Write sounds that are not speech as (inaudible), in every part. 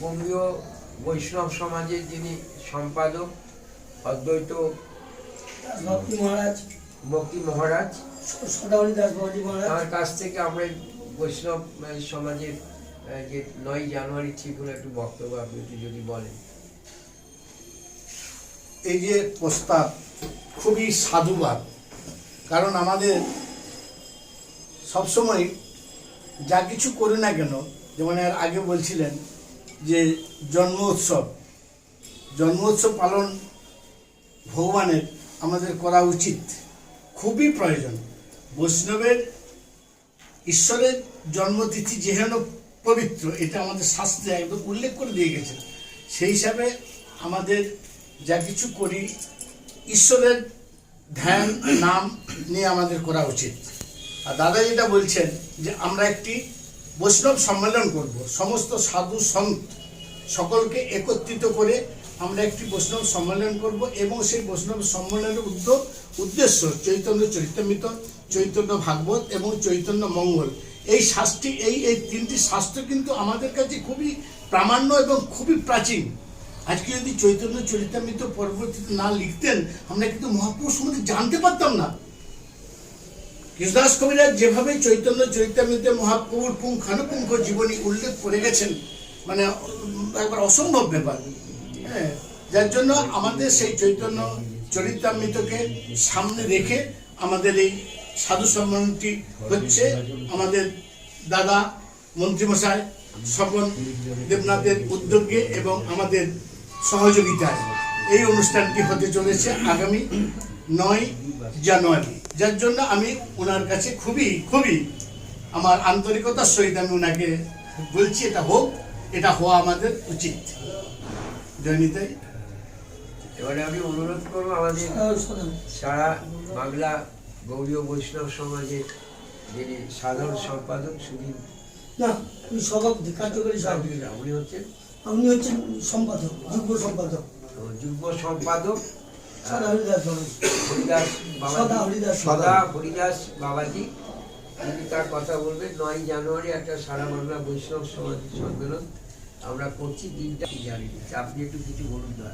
বঙ্গীয় বৈষ্ণব সমাজের যিনি সম্পাদক অদ্বৈত ভক্তি মহারাজ। ভক্তি মহারাজ দাস তার কাছ থেকে আমরা বৈষ্ণব সমাজের যে নয় জানুয়ারি ঠিক হলো একটু বক্তব্য আপনি একটু যদি বলেন। এই যে প্রস্তাব খুবই সাধুবাদ কারণ আমাদের সবসময় যা কিছু করি না কেন যেমন এর আগে বলছিলেন যে জন্ম উৎসব জন্ম উৎসব পালন ভগবানের আমাদের করা উচিত। খুবই প্রয়োজন। বৈষ্ণবের ঈশ্বরের জন্মতিথি যেহেন পবিত্র, এটা আমাদের শাস্ত্রে একদম উল্লেখ করে দিয়ে গেছে। সেই হিসাবে আমাদের যা কিছু করি, ঈশ্বরের ধ্যান, নাম নিয়ে আমাদের করা উচিত। আর দাদা যেটা বলছেন যে আমরা একটি বৈষ্ণব সম্মেলন করব। সমস্ত সাধু সন্ত সকলকে একত্রিত করে আমরা একটি বৈষ্ণব সম্মেলন করব এবং সেই বৈষ্ণব সম্মেলনের উদ্যোগ উদ্দেশ্য চৈতন্য চরিতামৃত, চৈতন্য ভাগবত এবং চৈতন্য মঙ্গল। এই শাস্ত্রী এই এই তিনটি শাস্ত্র কিন্তু আমাদের কাছে খুবই প্রামাণ্য এবং খুবই প্রাচীন। আজকে যদি চৈতন্য চরিতামৃত পরবর্তীতে না লিখতেন, আমরা কিন্তু মহাপুরুষ সম্বন্ধে জানতে পারতাম না। কৃষ্ণদাস কবিরাজ যেভাবে চৈতন্য চরিতামৃতে মহাপ্রভুর পুঙ্খানুপুঙ্খ জীবনী উল্লেখ করে গেছেন মানে একবার অসম্ভব ব্যাপার। হ্যাঁ যার জন্য আমাদের সেই চৈতন্য চরিতামৃতকে সামনে রেখে আমাদের এই সাধু সম্মানটি হচ্ছে আমাদের দাদা মন্ত্রীমশাই স্বপন দেবনাথের উদ্যোগে এবং আমাদের সহযোগিতায়। এই অনুষ্ঠানটি হতে চলেছে আগামী নয় জানুয়ারি। যার জন্য আমি ওনার কাছে খুবই খুবই আমার আন্তরিকতার সহিত আমি ওনাকে বলছি এটা হোক এটা হওয়া আমাদের উচিত। জয়নিতাই। এবারে আমি অনুরোধ করব আমাদের সদাহরি সারা বাংলা গৌরীয় বৈষ্ণব সমাজের যিনি সাধারণ সম্পাদক সুধীর না উনি সভাপতি কার্যকরী সভাপতি উনি হচ্ছেন উনি হচ্ছেন সম্পাদক যুগ্ম সম্পাদক। যুগ্ম সম্পাদক। হরিদাস সদা বাবাজি। হরিদাস বাবাজি। তিনি তার কথা বলবেন নয় জানুয়ারি একটা সারা বাংলা বৈষ্ণব সমাজ সম্মেলন আমরা করছি দিনটা জানি আপনি একটু কিছু বলুন না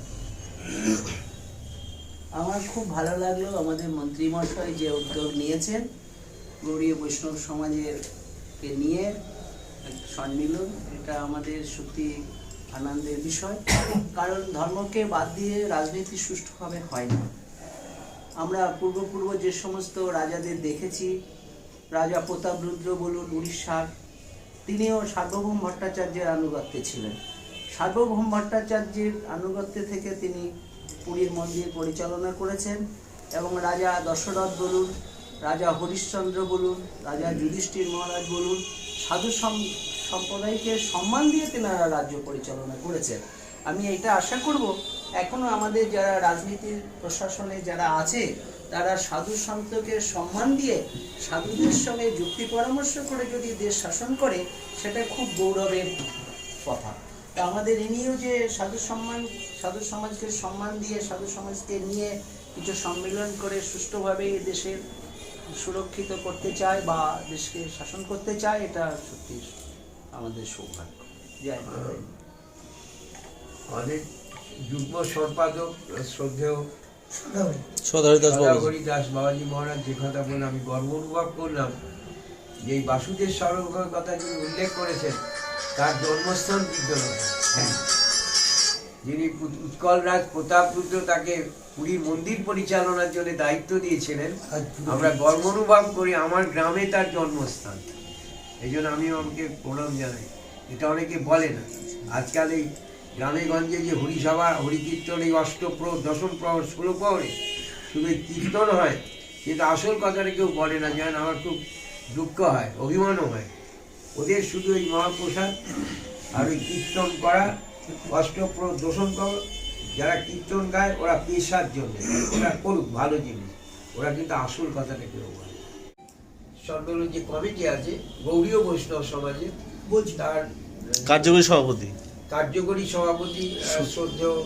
আমার খুব ভালো লাগল আমাদের মন্ত্রীমশাই যে উদ্যোগ নিয়েছেন গৌরীয় বৈষ্ণব সমাজের কে নিয়ে সম্মিলন। এটা আমাদের সত্যি আনন্দের বিষয়। কারণ ধর্মকে বাদ দিয়ে রাজনীতি সুষ্ঠুভাবে হয় না। আমরা পূর্বপূর্ব যে সমস্ত রাজাদের দেখেছি, রাজা প্রতাপরুদ্র বলুন উড়িষ্যার তিনিও সার্বভৌম ভট্টাচার্যের আনুগত্যে ছিলেন। সার্বভৌম ভট্টাচার্যের আনুগত্যে থেকে তিনি পুরীর মন্দির পরিচালনা করেছেন এবং রাজা দশরথ বলুন, রাজা হরিশ্চন্দ্র বলুন, রাজা যুধিষ্ঠির মহারাজ বলুন সাধু সম্প্রদায়কে সম্মান দিয়ে তেনারা রাজ্য পরিচালনা করেছেন। আমি এটা আশা করব, এখনও আমাদের যারা রাজনীতির প্রশাসনে যারা আছে, তারা সাধু সন্তকে সম্মান দিয়ে সাধুদের সঙ্গে যুক্তি পরামর্শ করে যদি দেশ শাসন করে, সেটা খুব গৌরবের কথা। তা আমাদের ইনিও যে সাধু সম্মান, সাধু সমাজকে সম্মান দিয়ে, সাধু সমাজকে নিয়ে কিছু সম্মেলন করে সুষ্ঠুভাবে দেশের সুরক্ষিত করতে চায় বা দেশকে শাসন করতে চায়, এটা সত্যি আমাদের সৌভাগ্য। আমাদের যুগ্ম সম্পাদক শ্রদ্ধেয় সদাহরি। দাস বাবাজি। দাস বাবাজি মহারাজ যে কথা বলে আমি গর্ব অনুভব করলাম যে এই বাসুদেব সরোবরের কথা যিনি উল্লেখ করেছেন তার জন্মস্থান বিদ্যমান যিনি উৎকল রাজ প্রতাপরুদ্র তাকে পুরীর মন্দির পরিচালনার জন্য দায়িত্ব দিয়েছিলেন। আমরা গর্ব অনুভব করি আমার গ্রামে তার জন্মস্থান। এই জন্য আমিও আমাকে প্রণাম জানাই। এটা অনেকে বলে না। আজকাল এই গ্রামে গঞ্জে যে হরিসভা, হরিকীর্তন, এই অষ্টপ্র, দশম প্রহর, ষোলো প্রহরে শুধু কীর্তন হয়, কিন্তু আসল কথাটা কেউ বলে না। যেন আমার খুব দুঃখ হয়, অভিমানও হয়। ওদের শুধু এই মহাপ্রসাদ আর ওই কীর্তন করা, অষ্টপ্র, দশম প্রহর, যারা কীর্তন গায়, ওরা পেশার জন্য। ওরা করুক ভালো জিনিস। ওরা কিন্তু আসল কথাটা কেউ বলে। সম্মেলন যে কমিটি আছে গৌরীয় বৈষ্ণব সমাজে। বলছি। তার কার্যকরী সভাপতি। কার্যকরী সভাপতি শ্রদ্ধেয়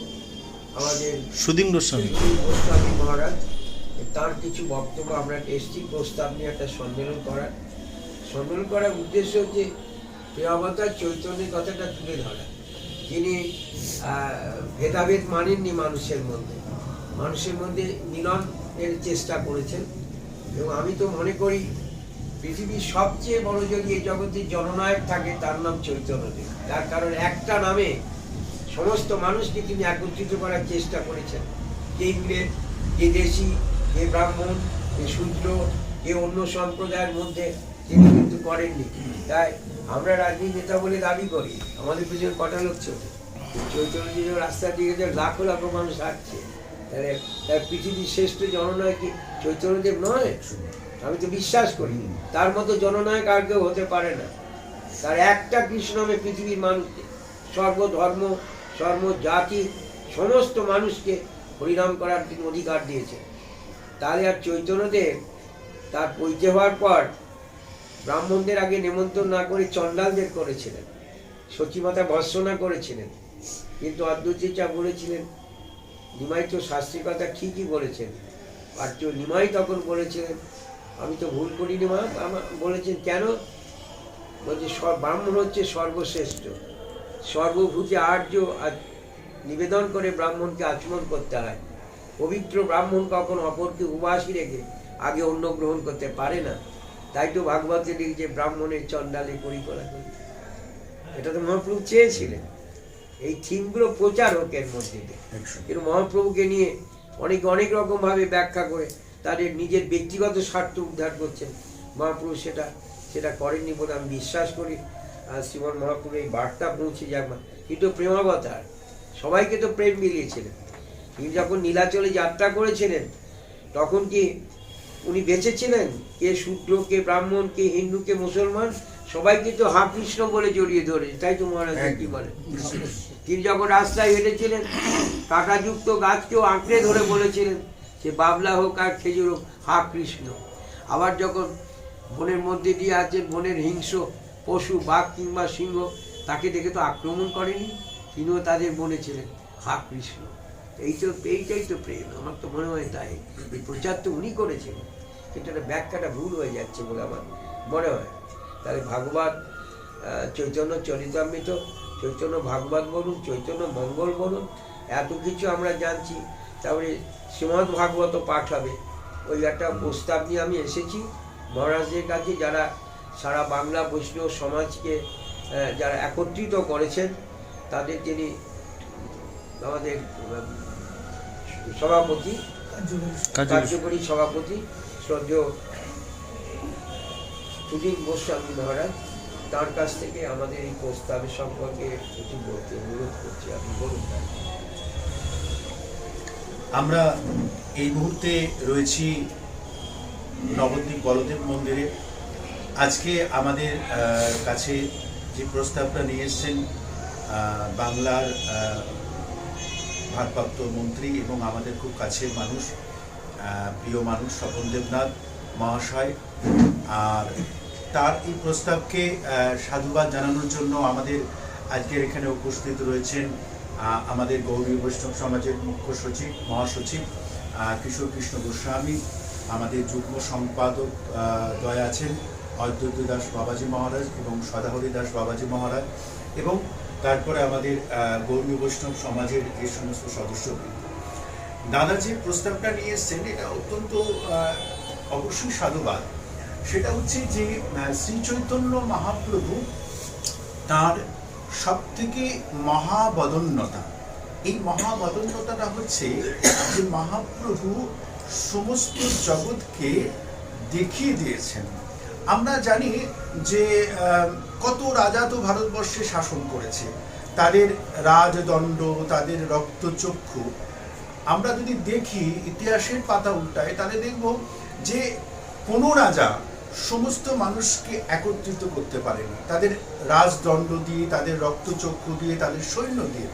আমাদের সুদীন গোস্বামী। গোস্বামী মহারাজ। তার কিছু বক্তব্য আমরা এসছি প্রস্তাব নিয়ে একটা সম্মেলন করার। সম্মেলন করার উদ্দেশ্য হচ্ছে প্রিয়বতার চৈতন্যের কথাটা তুলে ধরা। যিনি ভেদাভেদ মানেননি মানুষের মধ্যে। মানুষের মধ্যে মিলন এর চেষ্টা করেছেন। এবং আমি তো মনে করি পৃথিবীর সবচেয়ে বড় যদি এই জগতে জননায়ক থাকে, তার নাম চৈতন্যদেব তার কারণ একটা নামে সমস্ত মানুষকে তিনি একত্রিত করার চেষ্টা করেছেন। কে ইংরেজ, কে দেশি, কে ব্রাহ্মণ, কে শূদ্র, কে অন্য সম্প্রদায়ের মধ্যে তিনি কিন্তু করেননি। তাই আমরা রাজনীতি নেতা বলে দাবি করি। আমাদের পিছনে কটা লোক ছোট চৈতন্যদেব রাস্তা দিয়ে যে লাখো লাখো মানুষ হাঁটছে। তাহলে তার পৃথিবীর শ্রেষ্ঠ জননায়ক চৈতন্যদেব নয়? আমি তো বিশ্বাস করি। তার মতো জননায়ক আর কেউ হতে পারে না। তার একটা কৃষ্ণ নামে পৃথিবীর মানুষকে সর্বধর্ম সর্ব জাতি সমস্ত মানুষকে হরিনাম করার তিনি অধিকার দিয়েছে তাহলে আর চৈতন্যদেব তার পরিচয় হওয়ার পর ব্রাহ্মণদের আগে নিমন্ত্রণ না করে চণ্ডালদের করেছিলেন। সচিমাতা ভর্সনা করেছিলেন। কিন্তু অদ্বৈতচা বলেছিলেন, নিমাই তো শাস্ত্রীর কথা ঠিকই বলেছেন। আর নিমাই তখন বলেছিলেন আমি তো ভুল করিনি মা। আমার বলেছেন কেন? বলছে ব্রাহ্মণ হচ্ছে সর্বশ্রেষ্ঠ। সর্বভূতে আর্য আর নিবেদন করে ব্রাহ্মণকে আচমন করতে হয়। পবিত্র ব্রাহ্মণ কখন অপরকে উপাসী রেখে আগে অন্য গ্রহণ করতে পারে না। তাই তো ভাগবতে লিখছে ব্রাহ্মণের চণ্ডালে পরিকরা করি। এটা তো মহাপ্রভু চেয়েছিলেন। এই থিমগুলো প্রচার হোক এর মধ্যে কিন্তু মহাপ্রভুকে নিয়ে অনেক অনেক রকম ভাবে ব্যাখ্যা করে। তাদের নিজের ব্যক্তিগত স্বার্থ উদ্ধার করছেন। মহাপ্রভু সেটা সেটা করেননি বলে আমি বিশ্বাস করি। আর শ্রীমন মহাপ্রভু এই বার্তা পৌঁছে যাক কিন্তু প্রেমাবতার সবাইকে তো প্রেম মিলিয়েছিলেন। তিনি যখন নীলাচলে যাত্রা করেছিলেন তখন কি উনি বেঁচেছিলেন? কে শূদ্র কে ব্রাহ্মণ কে হিন্দু কে মুসলমান? সবাইকে তো হা কৃষ্ণ বলে জড়িয়ে ধরে তাই তো মহারাজ কি বলে? তিনি যখন রাস্তায় হেঁটেছিলেন কাঁটাযুক্ত গাছকেও আঁকড়ে ধরে বলেছিলেন যে বাবলা হোক আর খেজুর হোক, হা কৃষ্ণ। আবার যখন বনের মধ্যে দিয়ে আছে, বনের হিংস্র পশু, বাঘ কিংবা সিংহ, তাকে দেখে তো আক্রমণ করেনি, তিনিও তাদের বলেছিলেন হা কৃষ্ণ। এই তো, এইটাই তো প্রেম, আমার তো মনে হয় তাই। এই প্রচার তো উনি করেছিলেন কিন্তু এটা ব্যাখ্যাটা ভুল হয়ে যাচ্ছে বলে আমার মনে হয়। তাহলে ভাগবত চৈতন্য চরিতামৃত, চৈতন্য ভাগবত বলুন, চৈতন্য মঙ্গল বলুন, এত কিছু আমরা জানছি। তারপরে শ্রীমদ ভাগবত পাঠ হবে। ওই একটা প্রস্তাব নিয়ে আমি এসেছি। মহারাজদের কাছে যারা সারা বাংলা বৈষ্ণব সমাজকে যারা একত্রিত করেছেন, তাদের তিনি আমাদের সভাপতি, কার্যকরী সভাপতি, শ্রদ্ধেয় সুদীপ গোস্বামী মহারাজ, তার কাছ থেকে আমাদের এই প্রস্তাবের সম্পর্কে বলতে অনুরোধ করছি। আপনি বলুন আমরা এই মুহূর্তে রয়েছি নবদ্বীপ বলদেব মন্দিরে। আজকে আমাদের কাছে যে প্রস্তাবটা নিয়ে এসছেন বাংলার ভারপ্রাপ্ত মন্ত্রী এবং আমাদের খুব কাছের মানুষ প্রিয় মানুষ স্বপন দেবনাথ মহাশয়, আর তার এই প্রস্তাবকে সাধুবাদ জানানোর জন্য আমাদের আজকের এখানে উপস্থিত রয়েছেন আমাদের গৌরী বৈষ্ণব সমাজের মুখ্য সচিব, মহাসচিব কিশোর কৃষ্ণ গোস্বামী, আমাদের যুগ্ম সম্পাদক দ্বয় আছেন অদ্বৈত দাস বাবাজি মহারাজ এবং সদাহরি দাস বাবাজি মহারাজ এবং তারপরে আমাদের গৌরী বৈষ্ণব সমাজের যে সমস্ত সদস্যবৃন্দ। দাদা যে প্রস্তাবটা নিয়ে এসছেন, এটা অত্যন্ত অবশ্যই সাধুবাদ। সেটা হচ্ছে যে শ্রী চৈতন্য মহাপ্রভু তার সব থেকে মহাবদন্যতা। এই মহাবদন্যতাটা হচ্ছে যে মহাপ্রভু সমস্ত জগৎকে দেখিয়ে দিয়েছেন। আমরা জানি যে কত রাজা তো ভারতবর্ষে শাসন করেছে। তাদের রাজদণ্ড, তাদের রক্তচক্ষু, আমরা যদি দেখি ইতিহাসের পাতা উল্টায় তাহলে দেখব যে কোনো রাজা সমস্ত মানুষকে একত্রিত করতে পারেনি। তাদের রাজদণ্ড দিয়ে, তাদের রক্তচক্ষু দিয়ে, তাদের সৈন্য দিয়ে।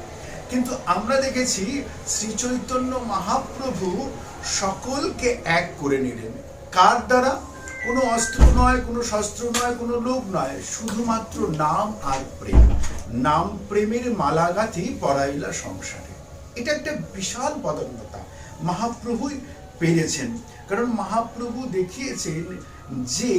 কিন্তু আমরা দেখেছি শ্রী চৈতন্য মহাপ্রভু সকলকে এক করে নিলেন। কার দ্বারা? কোনো অস্ত্র নয়, কোনো শস্ত্র নয়, কোনো লোভ নয়, শুধুমাত্র নাম আর প্রেম। নাম প্রেমের মালাগাথি পড়াইলা সংসারে। এটা একটা বিশাল পদন্যতা মহাপ্রভুই পেরেছেন। কারণ মহাপ্রভু দেখিয়েছেন যে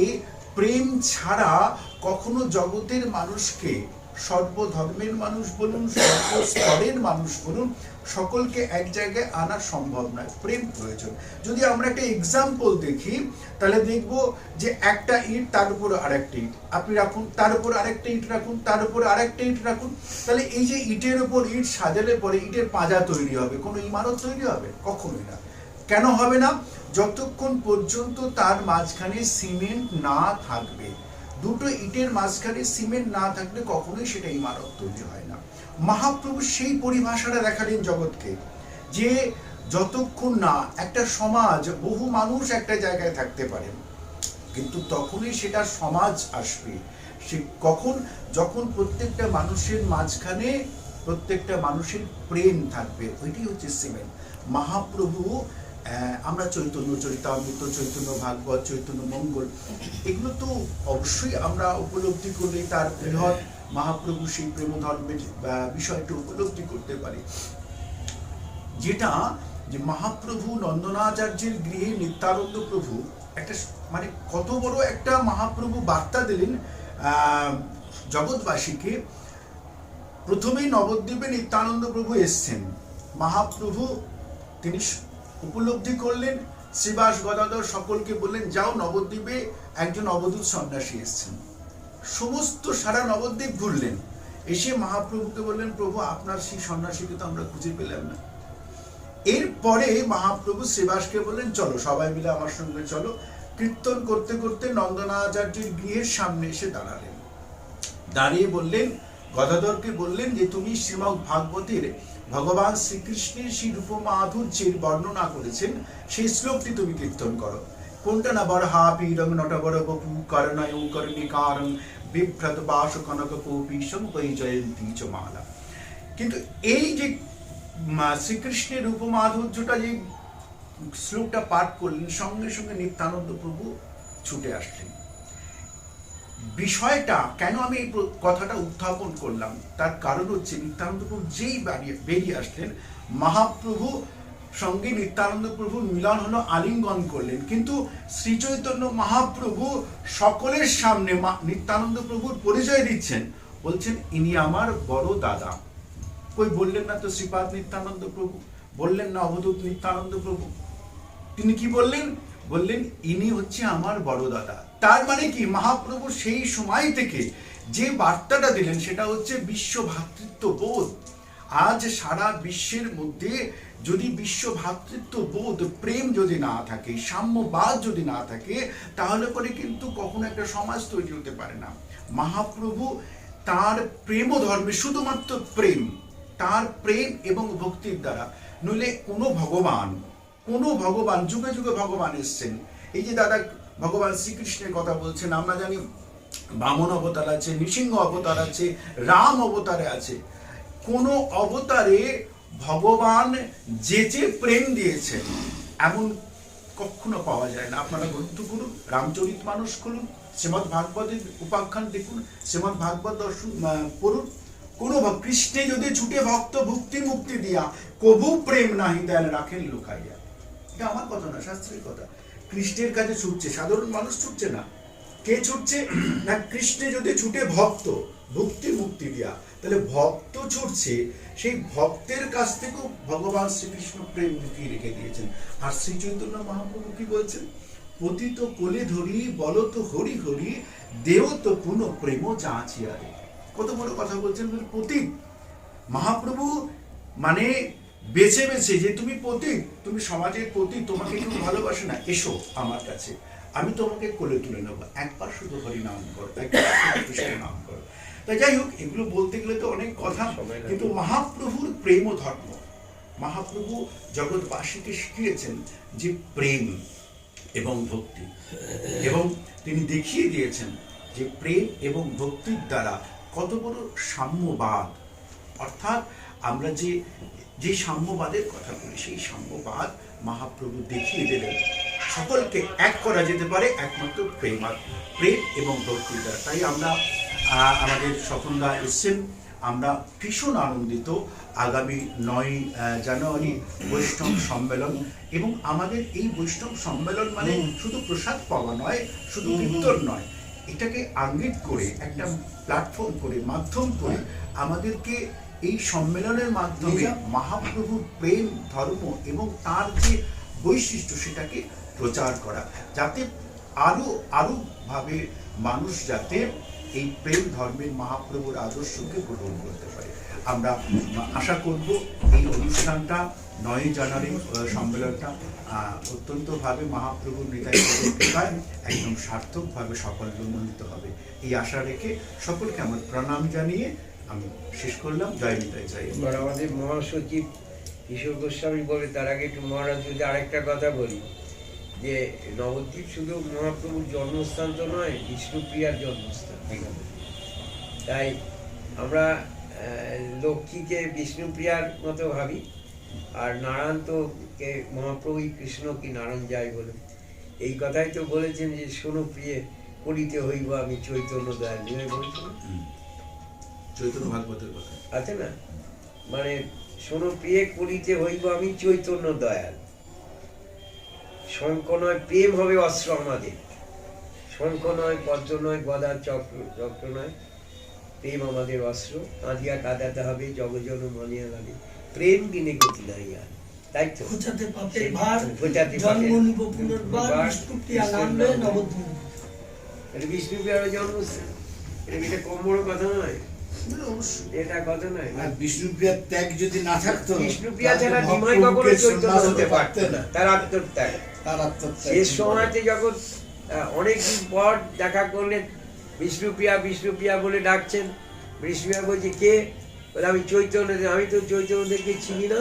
প্রেম ছাড়া কখনো জগতের মানুষকে, সর্বধর্মের মানুষ বলুন, সর্বস্তরের মানুষ বলুন, সকলকে এক জায়গায় আনা সম্ভব নয়। প্রেম প্রয়োজন। যদি আমরা একটা এক্সাম্পল দেখি, তাহলে দেখব যে একটা ইট তার উপর আরেকটা ইট। আপনি রাখুন, তার উপর আরেকটা ইট রাখুন, তার উপর আরেকটা ইট রাখুন। তাহলে এই যে ইটের উপর ইট সাজালে পরে ইটের পাঁজা তৈরি হবে, কোনো ইমারত তৈরি হবে? কখনোই না। কেন হবে না? যতক্ষণ পর্যন্ত তার মাঝখানে সিমেন্ট না থাকবে। দুটো ইটের মাঝখানে সিমেন্ট না থাকলে কখনোই সেটা ইমারত তৈরি হয় না। মহাপ্রভু সেই পরিভাষাটা দেখালেন জগৎকে, যে যতক্ষণ না একটা সমাজ, বহু মানুষ একটা জায়গায় থাকতে পারে, কিন্তু তখনই সেটা সমাজ আসবে। সে কখন? যখন প্রত্যেকটা মানুষের মাঝখানে প্রত্যেকটা মানুষের প্রেম থাকবে। ওইটি হচ্ছে সিমেন্ট। মহাপ্রভু আমরা চৈতন্য চরিতামৃত চৈতন্য ভাগবত চৈতন্য মঙ্গল এগুলো তো অবশ্যই আমরা উপলব্ধি করলে তার বৃহৎ মহাপ্রভু সেই প্রেম ধর্মের আহ, বিষয়টা উপলব্ধি করতে পারি। যেটা যে মহাপ্রভু নন্দনাচার্যের গৃহে নিত্যানন্দ প্রভু একটা মানে কত বড় একটা মহাপ্রভু বার্তা দিলেন জগৎবাসীকে। প্রথমেই নবদ্বীপে নিত্যানন্দ প্রভু এসছেন। মহাপ্রভু তিনি উপলব্ধি করলেন শ্রীবাস গদাধর, সকলকে বললেন, যাও নবদ্বীপে একজন অবধূত সন্ন্যাসী এসছেন। সমস্ত সারা নবদ্বীপ ঘুরলেন। এসে মহাপ্রভুকে বললেন, প্রভু, আপনার সেই সন্ন্যাসীকে তো আমরা খুঁজে পেলাম না। এরপরে মহাপ্রভু শ্রীবাসকে বললেন, চলো সবাই মিলে আমার সঙ্গে চলো। কীর্তন করতে করতে নন্দনাচার্যের গৃহের সামনে এসে দাঁড়ালেন। দাঁড়িয়ে বললেন, গদাধরকে বললেন যে, তুমি শ্রীমদ ভাগবতের ভগবান শ্রীকৃষ্ণের সেই রূপমাধুর্যের বর্ণনা করেছেন, সেই শ্লোকটি তুমি কীর্তন করো। কোনটা না বরহা পীরং নটবর বপু, করণয় কর্ণিকারং বিভ্রত বাস কনক কৌপীশম পরিজয়ন্তী চ মালা। কিন্তু এই যে শ্রীকৃষ্ণের রূপমাধুর্যটা যে শ্লোকটা পাঠ করলেন, সঙ্গে সঙ্গে নিত্যানন্দ প্রভু ছুটে আসলেন। বিষয়টা, কেন আমি এই কথাটা উত্থাপন করলাম, তার কারণ হচ্ছে নিত্যানন্দ প্রভু যেই বেরিয়ে আসলেন, মহাপ্রভু সঙ্গে নিত্যানন্দ প্রভু মিলন হলো আলিঙ্গন করলেন। কিন্তু শ্রী চৈতন্য মহাপ্রভু সকলের সামনে নিত্যানন্দ প্রভুর পরিচয় দিচ্ছেন। বলছেন, ইনি আমার বড় দাদা। কই, বললেন না তো শ্রীপাদ নিত্যানন্দ প্রভু? বললেন না অবধূত নিত্যানন্দ প্রভু? তিনি কি বললেন? বললেন, ইনি হচ্ছে আমার বড় দাদা। তার মানে কি? মহাপ্রভু সেই সময় থেকে যে বার্তাটা দিলেন, সেটা হচ্ছে বিশ্ব ভ্রাতৃত্ব বোধ। আজ সারা বিশ্বের মধ্যে যদি বিশ্ব ভ্রাতৃত্ব বোধ, প্রেম যদি না থাকে, সাম্যবাদ যদি না থাকে, তাহলে পরে কিন্তু কখনো একটা সমাজ তৈরি হতে পারে না। মহাপ্রভু তার প্রেম ধর্মে শুধুমাত্র প্রেম, তার প্রেম এবং ভক্তির দ্বারা, নইলে কোনো ভগবান কোনো ভগবান, যুগে যুগে ভগবান এসছেন। এই যে দাদা ভগবান শ্রীকৃষ্ণের কথা বলছেন, আমরা জানি বামন অবতার আছে, নৃসিংহ অবতার আছে, রাম অবতারে আছে। কোন অবতারে ভগবান যে যে প্রেম দিয়েছেন, এমন কখনো পাওয়া যায় না। আপনারা গ্রন্থ করুন রামচরিত মানুষ খুলুন, শ্রীমদ ভাগবতের উপাখ্যান দেখুন শ্রীমদ ভাগবত দর্শন পড়ুন। কোন কৃষ্ণে যদি ছুটে ভক্ত ভক্তি মুক্তি দিয়া, কবু প্রেম নাহি দেন রাখেন লুকাইয়া। এটা আমার কথা না, শাস্ত্রের কথা। কৃষ্ণের কাছে ছুটছে। সাধারণ মানুষ ছুটছে না। কে ছুটছে? (clears throat) না, কৃষ্ণে যদি ছুটে ভক্ত, ভক্তি মুক্তি দিয়া, তাহলে ভক্ত ছুটছে, সেই ভক্তের কাছ থেকেও ভগবান শ্রীকৃষ্ণ প্রেম লুকিয়ে রেখে দিয়েছেন। আর শ্রী চৈতন্য মহাপ্রভু কি বলছেন? পতিত কোলে ধরি, বলত হরি হরি দেও তো পুনঃ প্রেম চাঁচিয়া চাঁচিয়ারে। কত বড় কথা বলছেন? পতিত, মহাপ্রভু মানে বেছে বেছে যে তুমি পতি তুমি সমাজের প্রতি তোমাকে কেউ ভালোবাসে না এসো আমার কাছে। আমি তোমাকে কোলে তুলে নেব। একবার শুধু হরি নাম করো একবার নাম করো। তাই যাই হোক এগুলো বলতে গেলে তো অনেক কথা কিন্তু মহাপ্রভুর প্রেম ও ধর্ম। মহাপ্রভু জগৎবাসীকে শিখিয়েছেন যে প্রেম এবং ভক্তি। এবং তিনি দেখিয়ে দিয়েছেন যে প্রেম এবং ভক্তির দ্বারা কত বড় সাম্যবাদ। অর্থাৎ আমরা যে যে সাম্যবাদের কথা বলি সেই সাম্যবাদ মহাপ্রভু দেখিয়ে দিলেন সকলকে এক করা যেতে পারে একমাত্র প্রেম আর প্রেম এবং ভক্তির দ্বারা। তাই আমরা আমাদের স্বপনদা এসছেন। আমরা ভীষণ আনন্দিত আগামী নয় জানুয়ারি বৈষ্ণব সম্মেলন। এবং আমাদের এই বৈষ্ণব সম্মেলন মানে শুধু প্রসাদ পাওয়া নয় শুধু কীর্তন নয়। এটাকে আঙ্গিক করে একটা প্ল্যাটফর্ম করে মাধ্যম করে আমাদেরকে এই সম্মেলনের মাধ্যমে মহাপ্রভুর প্রেম ধর্ম এবং তার যে বৈশিষ্ট্য সেটাকে প্রচার করা। যাতে আরও আরও ভাবে মানুষ যাতে এই প্রেম ধর্মের মহাপ্রভুর আদর্শকে গ্রহণ করতে পারে। আমরা আশা করব এই অনুষ্ঠানটা নয় জানুয়ারি সম্মেলনটা আহ, অত্যন্তভাবে মহাপ্রভুর নিতাই কৃপায় একদম সার্থকভাবে সফলমণ্ডিত হবে। এই আশা রেখে সকলকে আমার প্রণাম জানিয়ে আমি শেষ করলাম জয় নিতাই এবার আমাদের মহাসচিব কিশোর গোস্বামী বলে তার আগে একটু মহারাজ যদি আরেকটা কথা বলি যে নবদ্বীপ শুধু মহাপ্রভুর জন্মস্থান তো নয় বিষ্ণুপ্রিয়ার জন্মস্থান। তাই আমরা লক্ষ্মীকে বিষ্ণুপ্রিয়ার মতো ভাবি আর নারায়ণ তো কে মহাপ্রভু কৃষ্ণ কি নারায়ণ যায় বলে এই কথাই তো বলেছেন যে শোনো প্রিয়ে করিতে হইব আমি চৈতন্য দয়াল। বলছেন? চৈতন্য ভাগবতের কথা আছে না মানে শোনো প্রিয়ে করিতে হইব আমি চৈতন্য দয়াল শঙ্খ নয় প্রেম হবে অস্ত্র আমাদের শঙ্খ নয় পদ্ম নয় গদা চক্র চক্র নয় প্রেম আমাদের অস্ত্র কাঁদিয়া কাঁদাতে হবে জগজন মনিয়া লাগে প্রেম বিনে গতি নাই আর তাই তো পাপের ভার জন্ম নিব পুনর্বার বিষ্ণুপ্রিয়া নামলে নবদ্বীপ এটা বিষ্ণুপ্রিয়ার জন্মস্থান এটা এটা কম বড় কথা নয় মানে এটা কথা নয়। বিষ্ণুপ্রিয়ার ত্যাগ যদি না থাকতো বিষ্ণুপ্রিয়া ছাড়া নিমাই কখনো চৈতন্য হতে পারত না। তার আত্মত্যাগ। তার আত্মত্যাগ শেষ সময়তে যখন অনেক পর দেখা করলেন বিষ্ণুপ্রিয়া বিষ্ণুপ্রিয়া বলে ডাকছেন। বিষ্ণুপ্রিয়া বলছে কে? বলে আমি চৈতন্য আমি তো চৈতন্যদেরকে চিনি না।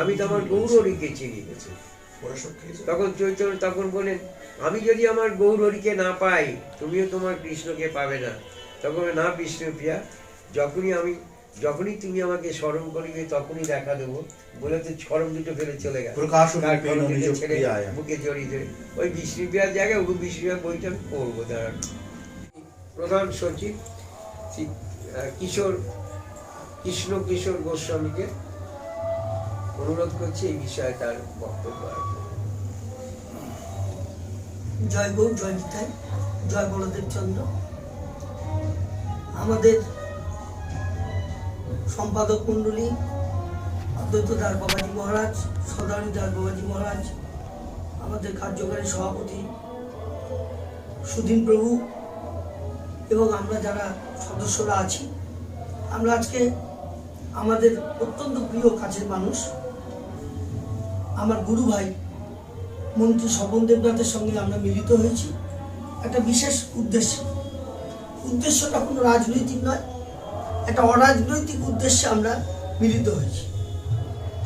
আমি তো আমার গৌরহরিকে চিনি। তখন চৈতন্য তখন বলেন আমি যদি আমার গৌরহরিকে না পাই তুমিও তোমার কৃষ্ণকে পাবে না। তখন না বিষ্ণুপ্রিয়া যখনই আমি যখনই তুমি আমাকে স্মরণ করিবে তখনই দেখা দেবো। বলে তো স্মরণ দুটো ফেলে চলে গেল কলম ছেড়ে বুকে জড়িয়ে ধরে। ওই বিষ্ণুপ্রিয়ার জায়গায় ওই বিষ্ণুপ্রিয়ার বইটা আমি পড়ব দাঁড়ান। প্রধান সচিব কিশোর কৃষ্ণ কিশোর গোস্বামীকে অনুরোধ করছি এই বিষয়ে তার বক্তব্য জয় গৌর জয় জয় বলদেব চন্দ্র। আমাদের সম্পাদক মণ্ডলী অদ্বৈত দাস বাবাজি মহারাজ, সদানী দাস বাবাজি মহারাজ, আমাদের কার্যকারী সভাপতি সুধীন প্রভু এবং আমরা যারা সদস্যরা আছি, আমরা আজকে আমাদের অত্যন্ত প্রিয় কাছের মানুষ, আমার গুরু ভাই মন্ত্রী স্বপন দেবনাথের সঙ্গে আমরা মিলিত হয়েছি। একটা বিশেষ উদ্দেশ্য। উদ্দেশ্যটা কোনো রাজনৈতিক নয় একটা অরাজনৈতিক উদ্দেশ্যে আমরা মিলিত হয়েছি।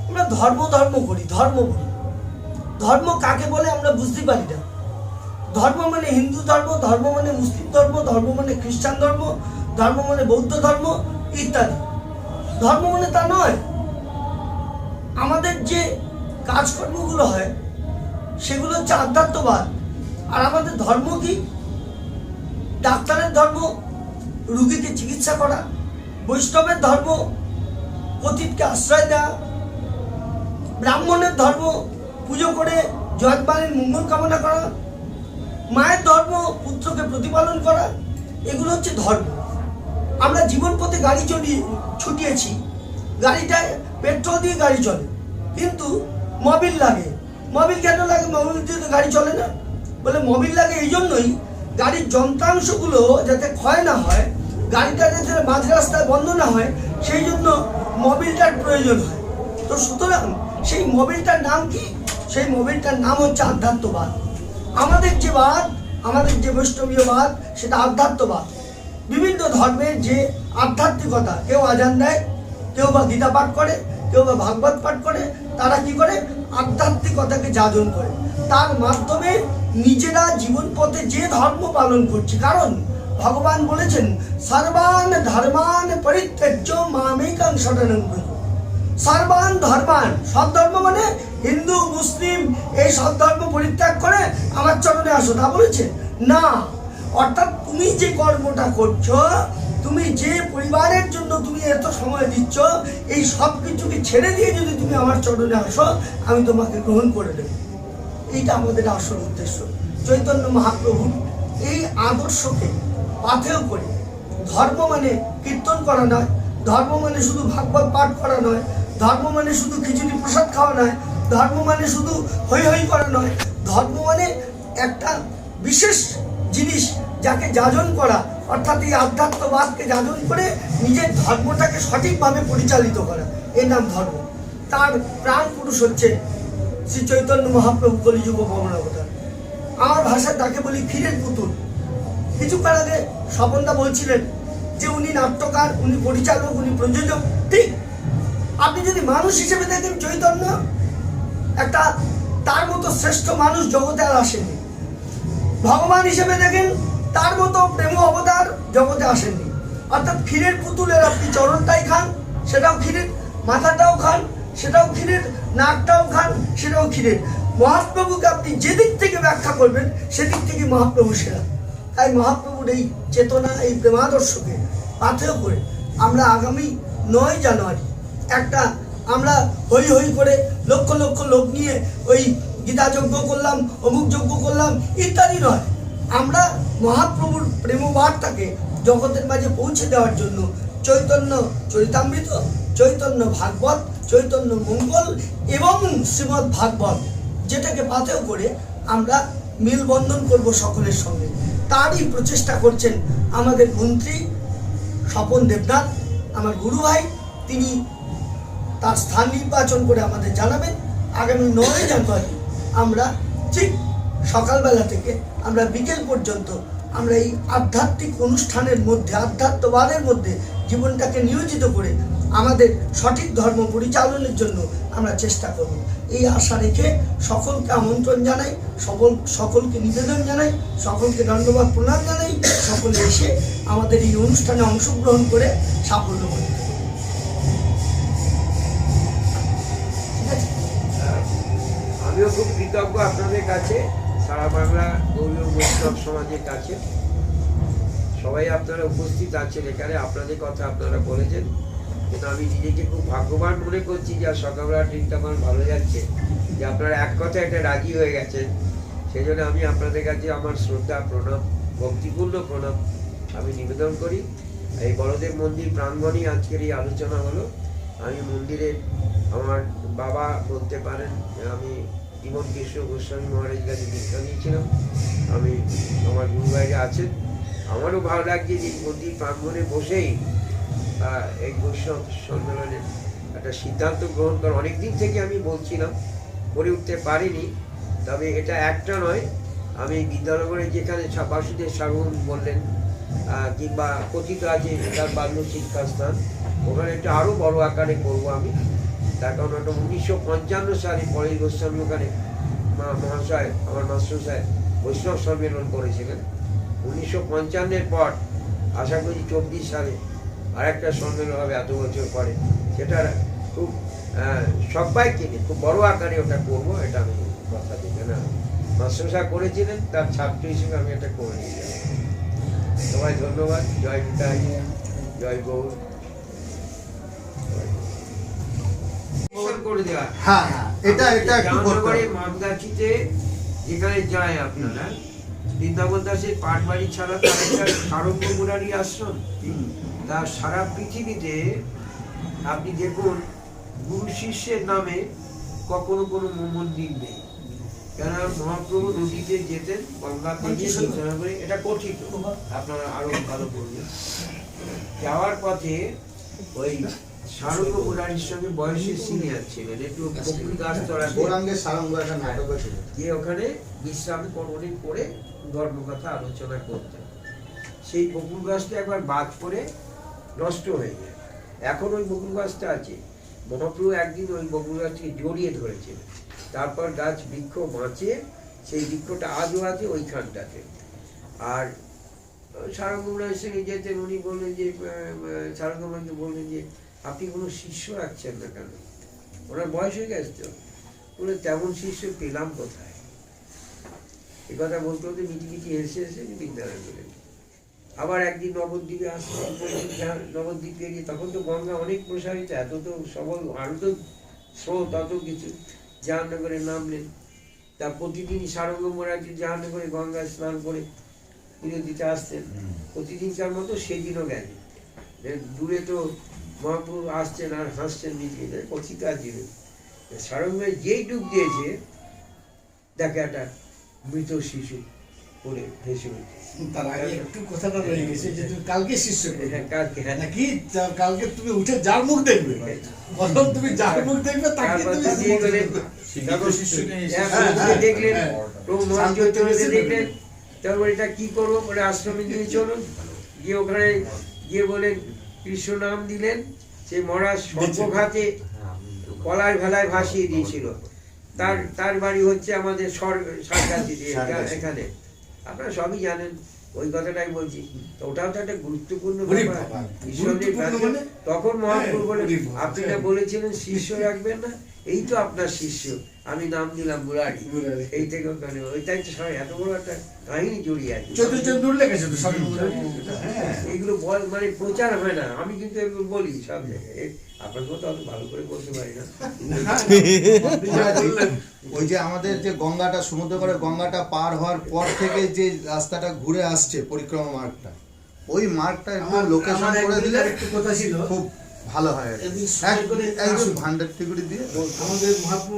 আমরা ধর্ম ধর্ম করি ধর্ম বলি। ধর্ম কাকে বলে আমরা বুঝতে পারি না। ধর্ম মানে হিন্দু ধর্ম ধর্ম মানে মুসলিম ধর্ম ধর্ম মানে খ্রিস্টান ধর্ম ধর্ম মানে বৌদ্ধ ধর্ম ইত্যাদি। ধর্ম মানে তা নয়। আমাদের যে কাজকর্মগুলো হয়, সেগুলো হচ্ছে আধ্যাত্মবাদ। আর আমাদের ধর্ম কি? ডাক্তারের ধর্ম, রুগীকে চিকিৎসা করা বৈষ্ণবের ধর্ম পতীতকে আশ্রয় দেওয়া ব্রাহ্মণের ধর্ম, পুজো করে জয়বানের মঙ্গল কামনা করা, মায়ের ধর্ম, পুত্রকে প্রতিপালন করা, এগুলো হচ্ছে ধর্ম। আমরা জীবন পথে গাড়ি চলিয়ে ছুটিয়েছি। গাড়িটায় পেট্রোল দিয়ে গাড়ি চলে, কিন্তু মবিল লাগে। মবিল কেন লাগে? মবিল দিয়ে তো গাড়ি চলে না। বলে মবিল লাগে এই জন্যই গাড়ির যন্ত্রাংশগুলো যাতে ক্ষয় না হয় গাড়িটা যাতে মাঝ রাস্তায় বন্ধ না হয়, সেই জন্য মোবিলটার প্রয়োজন হয়। তো সুতরাং সেই মোবিলটার নাম কি? সেই মোবিলটার নাম হচ্ছে আধ্যাত্মবাদ। আমাদের যে বাদ, আমাদের যে বৈষ্ণবীয় বাদ, সেটা আধ্যাত্মবাদ। বিভিন্ন ধর্মের যে আধ্যাত্মিকতা, কেউ আজান দেয়, কেউ বা গীতা পাঠ করে, কেউ বা ভাগবত পাঠ করে, তারা কি করে? আধ্যাত্মিকতাকে যাজন করে। তার মাধ্যমে নিজেরা জীবন পথে যে ধর্ম পালন করছে, কারণ ভগবান বলেছেন, সর্বান ধর্মান পরিত্যাজ্য মামেকাং ব্রজ। সর্বান ধর্মান, সব ধর্ম মানে হিন্দু, মুসলিম, এই সব ধর্ম পরিত্যাগ করে আমার চরণে আসো, তা বলেছে না। অর্থাৎ তুমি যে কর্মটা করছ, তুমি যে পরিবারের জন্য তুমি এত সময় দিচ্ছ, এই সব কিছুকে ছেড়ে দিয়ে যদি তুমি আমার চরণে আসো, আমি তোমাকে গ্রহণ করে নেব এইটা আমাদের আসল উদ্দেশ্য। চৈতন্য মহাপ্রভুর এই আদর্শকে পাথেয় করে। ধর্ম মানে কীর্তন করা নয়, ধর্ম মানে শুধু ভাগবত পাঠ করা নয়, ধর্ম মানে শুধু খিচুড়ি প্রসাদ খাওয়া নয়, ধর্ম মানে শুধু হৈ হৈ করা নয়। ধর্ম মানে একটা বিশেষ জিনিস যাকে যাজন করা, অর্থাৎ এই আধ্যাত্মবাদকে যাজন করে নিজের ধর্মটাকে সঠিকভাবে পরিচালিত করা, এর নাম ধর্ম। তার প্রাণ পুরুষ হচ্ছে শ্রী চৈতন্য মহাপ্রভু কলিযুগ ভ্রমণ অবতার আমার ভাষায় তাকে বলি ক্ষীরের পুতুল। কিছুক্ষণ আগে স্বপনদা বলছিলেন যে উনি নাট্যকার, উনি পরিচালক, উনি প্রযোজক। ঠিক আপনি যদি মানুষ হিসেবে দেখেন চৈতন্য, একটা তার মতো শ্রেষ্ঠ মানুষ জগতে আর আসেনি ভগবান হিসেবে দেখেন তার মতো প্রেম অবতার জগতে আসেননি। অর্থাৎ ক্ষীরের পুতুলের আপনি চরণটাই খান, সেটাও ক্ষীরের, মাথাটাও খান, সেটাও ক্ষীরের, নাকটাও খান, সেটাও ক্ষীরের। মহাপ্রভুকে আপনি যেদিক থেকে ব্যাখ্যা করবেন, সেদিক থেকে মহাপ্রভু সেরা। তাই মহাপ্রভুর এই চেতনা, এই প্রেমাদর্শকে পাথেয় করে আমরা আগামী নয় জানুয়ারি একটা আমরা হই হই করে লক্ষ লক্ষ লোক নিয়ে ওই গীতা যজ্ঞ করলাম, অমুক যজ্ঞ করলাম, ইত্যাদি নয়। আমরা মহাপ্রভুর প্রেমবার্তাকে জগতের মাঝে পৌঁছে দেওয়ার জন্য চৈতন্য চরিতামৃত, চৈতন্য ভাগবত, চৈতন্য মঙ্গল এবং শ্রীমৎ ভাগবত যেটাকে পাথেয় করে আমরা মিলবন্ধন করব সকলের সঙ্গে। তারই প্রচেষ্টা করছেন আমাদের মন্ত্রী স্বপন দেবনাথ, আমার গুরু ভাই, তিনি তার স্থান নির্বাচন করে আমাদের জানাবেন। আগামী নয় জানুয়ারি আমরা ঠিক সকালবেলা থেকে আমরা বিকেল পর্যন্ত আমরা এই আধ্যাত্মিক অনুষ্ঠানের মধ্যে, আধ্যাত্মবাদের মধ্যে জীবনটাকে নিয়োজিত করে আমাদের সঠিক ধর্ম পরিচালনের জন্য আমরা চেষ্টা করব। এই আশা রেখে সকলকে আমন্ত্রণ জানাই, সকল, সকলকে নিবেদন জানাই, সকলকে ধন্যবাদ প্রণাম জানাই, সকলে এসে আমাদের এই অনুষ্ঠানে অংশগ্রহণ করে সাফল্য আছে? আমিও খুব কৃতজ্ঞ আপনাদের কাছে, সারা বাংলা গৌরী বৈষ্ণব সমাজের কাছে। সবাই আপনারা উপস্থিত আছেন এখানে, আপনাদের কথা আপনারা বলেছেন। কিন্তু আমি নিজেকে খুব ভাগ্যবান মনে করছি যে সকালবেলা ট্রেনটা আমার ভালো যাচ্ছে। যে আপনারা এক কথা একটা রাজি হয়ে গেছেন। সেই জন্য আমি আপনাদের কাছে আমার শ্রদ্ধা, প্রণাম, ভক্তিপূর্ণ প্রণাম আমি নিবেদন করি। এই বড়দের মন্দির প্রাঙ্গণেই আজকের এই আলোচনা হলো। আমি মন্দিরে আমার বাবা বলতে পারেন, আমি জীবন কৃষ্ণ গোস্বামী মহারাজ কাছে দীক্ষা নিয়েছিলাম। আমি আমার গুরু ভাইরা আছেন। আমারও ভালো লাগছে যে মন্দির প্রাঙ্গণে বসেই এই বৈষ্ণব সম্মেলনের একটা সিদ্ধান্ত গ্রহণ করা অনেকদিন থেকে আমি বলছিলাম করে উঠতে পারিনি। তবে এটা একটা নয়, আমি বিদ্যানগরে যেখানে বাসুদেব সার্বভৌম বললেন কিংবা কথিত আছে তার বাল্য শিক্ষাস্থান ওখানে একটা আরও বড় আকারে করব আমি। তার কারণ ওটা উনিশশো পঞ্চান্ন সালে পরেশ গোস্বামী ওখানে মা- মহাশয়, আমার মাস্টার সাহেব বৈষ্ণব সম্মেলন করেছিলেন। উনিশশো পঞ্চান্নের পর, আশা করি চব্বিশ সালে আরেকটা সম্মেলন হবে এত বছর পরে। সেটা খুব আহ, সবাইকে নিয়ে খুব বড় আকারে ওটা করব এটা আমি কথা দিতে না। মাস্টার সাহেব করেছিলেন তার ছাত্র হিসেবে আমি এটা করে নিয়ে যাব সবাই ধন্যবাদ জয় নিতাই জয় করে দেওয়া। হ্যাঁ হ্যাঁ এটা এটা একটু করতে জামনগরে হবে। মামগাছিতে যেখানে যায় আপনারা বৃন্দাবন দাসের পাটবাড়ি ছাড়া তার একটা সারঙ্গ মুরারি আশ্রম তা সারা পৃথিবীতে আপনি দেখুন গুরু শিষ্যের নামে কখনো কোনো মন্দির নেই। কেন মহাপ্রভু যেতেন গঙ্গা করে এটা কথিত। আপনারা আরও ভালো বলবেন। যাওয়ার পথে ওই সঙ্গে বয়সে সিনিয়র ছিলেন একটু বকুল গাছ তলা গৌরাঙ্গের সারঙ্গ একটা নাটক ছিল। গিয়ে ওখানে বিশ্রাম করবনি করে ধর্মকথা আলোচনা করতেন। সেই বকুল গাছটা একবার বাদ পড়ে নষ্ট হয়ে যায়। এখন ওই বকুল গাছটা আছে। মহাপ্রভু একদিন ওই বকুল গাছকে জড়িয়ে ধরেছিলেন তারপর গাছ বৃক্ষ বাঁচে, সেই বৃক্ষটা আজও আছে ওইখানটাতে। আর সারঙ্গমরায়ের সঙ্গে যেতেন, উনি বললেন যে সারঙ্গমরাকে বললেন যে, আপনি কোনো শিষ্য রাখছেন না কেন? ওনার বয়স হয়ে গেছে তো। বলে তেমন শিষ্য পেলাম কোথায়? এ কথা বলতে বলতে মিটি মিটি হেসে হেসে বিদ্যালয় গেল। আবার একদিন নবদ্বীপে যা- নবদ্বীপ পেরিয়ে তখন তো গঙ্গা অনেক প্রসারিত এত তো সবল আরও তো স্রোত অত কিছু। জাহান্নগরে নামলেন তা প্রতিদিন সারঙ্গ মহারাজ জাহান্নগরে গঙ্গায় স্নান করে পুজো দিতে আসতেন প্রতিদিনকার মতো সেদিনও গেলেন যে দূরে তো মহাপ্রভু আসছেন আর হাসছেন নিজে কথিকার জিনিস সারঙ্গে যেই ডুব দিয়েছে দেখে একটা মৃত শিশু। পড়ে ভেসে তার আগে একটু কথাটা রয়ে গেছে যে তুমি কালকে শিষ্য হ্যাঁ, কালকে হ্যাঁ। নাকি কালকে তুমি উঠে যার মুখ দেখবে? প্রথম তুমি যার মুখ দেখবে তাকে তুমি হ্যাঁ, প্রভুকে দেখলেন প্রভু মহান দেখলেন। তারপর এটা কি করব? বলে আশ্রমে নিয়ে চলুন গিয়ে ওখানে গিয়ে বলেন কৃষ্ণ নাম দিলেন সে মহারাজ সর্বঘাতে কলার ভেলায় ভাসিয়ে দিয়েছিল। তার তার বাড়ি হচ্ছে আমাদের সারকাছি। এখানে। আপনারা সবই জানেন ওই কথাটাই বলছি। তো ওটাও তো একটা গুরুত্বপূর্ণ ব্যাপার। মানে? তখন মহাপ্রভু বলে আপনি না বলেছিলেন শিষ্য রাখবেন না। এই তো আপনার শিষ্য। আমি নাম দিলাম মুরারি। এই থেকে ওখানে ওইটাই তো সবাই এত বড় একটা কাহিনী জড়িয়ে আছে। হ্যাঁ। এইগুলো বল মানে প্রচার হয় না। আমি কিন্তু বলি সব জায়গায়। আপনার মতো অত ভালো করে বলতে পারি না। (laughs) ওই যে আমাদের যে গঙ্গাটা সমুদ্র করে গঙ্গাটা পার হওয়ার পর থেকে যে রাস্তাটা ঘুরে আসছে পরিক্রমা মার্গটা ওই মার্গটা একটু লোকেশন করে দিলে একটু কথা ছিল। খুব ভালো হয় একদম দিয়ে। আমাদের মহাপ্রভু